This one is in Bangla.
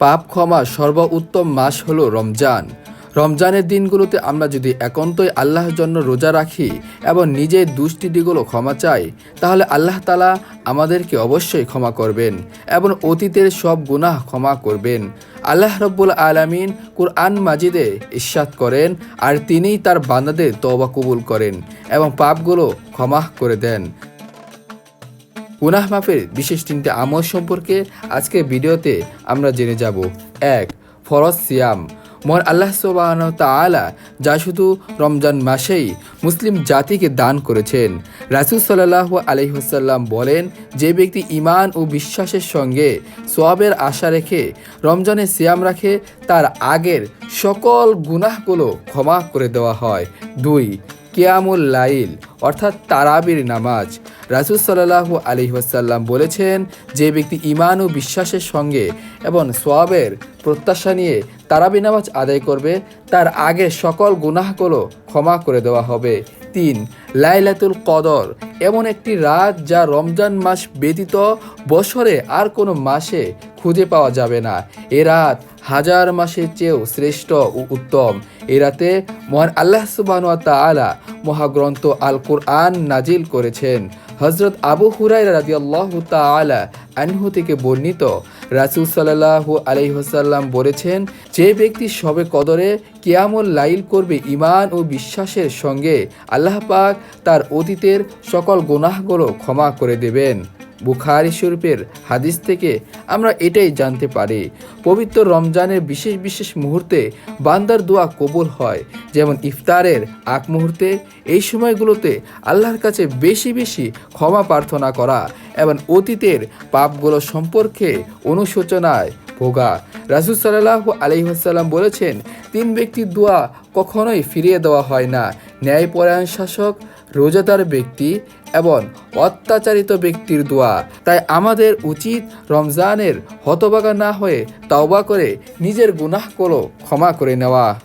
পাপ ক্ষমা সর্ব উত্তম মাস হলো রমজান। রমজানের দিনগুলোতে আমরা যদি একান্তই আল্লাহর জন্য রোজা রাখি এবং নিজের দুষ্টিটিগুলো ক্ষমা চাই, তাহলে আল্লাহ তালা আমাদেরকে অবশ্যই ক্ষমা করবেন এবং অতীতের সব গুনাহ ক্ষমা করবেন। আল্লাহ রব্বুল আলামিন কুরআন মাজিদে ইস্বাদ করেন, আর তিনিই তার বান্দাদের তওবা কবুল করেন এবং পাপগুলো ক্ষমা করে দেন। গুনাহ মাফের বিশেষ তিনটে আমল সম্পর্কে আজকের ভিডিওতে আমরা জেনে যাব। এক, ফরজ সিয়াম। মহান আল্লাহ সুবাহন তালা যা শুধু রমজান মাসেই মুসলিম জাতিকে দান করেছেন। রাসুল সাল্লাহ আলহিহাসাল্লাম বলেন, যে ব্যক্তি ইমান ও বিশ্বাসের সঙ্গে সোয়াবের আশা রেখে রমজানে সিয়াম রাখে, তার আগের সকল গুনাহগুলো ক্ষমা করে দেওয়া হয়। দুই, কেয়ামুল লাইল। অর্থাৎ তারাবির নামাজ। রাসুল সাল্লাহু আলী ওয়াসাল্লাম বলেছেন, যে ব্যক্তি ইমান ও বিশ্বাসের সঙ্গে এবং সোয়াবের প্রত্যাশা নিয়ে তারাবি নামাজ আদায় করবে, তার আগে সকল গুনাহগুলো ক্ষমা করে দেওয়া হবে। তিন, লাইলাতুল কদর। এমন একটি রাত যা রমজান মাস ব্যতীত বছরে আর কোনো মাসে খুঁজে পাওয়া যাবে না। এ রাত হাজার মাসের চেয়েও শ্রেষ্ঠ ও উত্তম। এ রাতে মহান আল্লাহ তালা মহাগ্রন্থ আল কুরআন নাজিল করেছেন। হজরত আবু হুরাই রাজি আল্লাহ তালা আনহু থেকে বর্ণিত। রাসুল সাল্লাহু আলহিহসাল্লাম বলেছেন, যে ব্যক্তি সবে কদরে কিয়ামুল লাইল করবে ইমান ও বিশ্বাসের সঙ্গে, আল্লাহ পাক তার অতীতের সকল গুনাহগুলো ক্ষমা করে দেবেন। বুখারি শরীফের হাদিস থেকে আমরা এটাই জানতে পারি, পবিত্র রমজানের বিশেষ বিশেষ মুহূর্তে বান্দার দোয়া কবুল হয়। যেমন ইফতারের আগ মুহূর্তে, এই সময়গুলোতে আল্লাহর কাছে বেশি বেশি ক্ষমা প্রার্থনা করা এবং অতীতের পাপগুলো সম্পর্কে অনুশোচনায় ভোগা। রাসুল সাল্লাহ আলহিহাসাল্লাম বলেছেন, তিন ব্যক্তির দোয়া কখনোই ফিরিয়ে দেওয়া হয় না। ন্যায়পরায়ণ শাসক রোজাদার ব্যক্তি এবং অত্যাচারিত ব্যক্তির দোয়া। তাই আমাদের উচিত রমজানের হতবাগা না হয়ে তাওবা করে নিজের গুনাহগুলো ক্ষমা করে নেওয়া।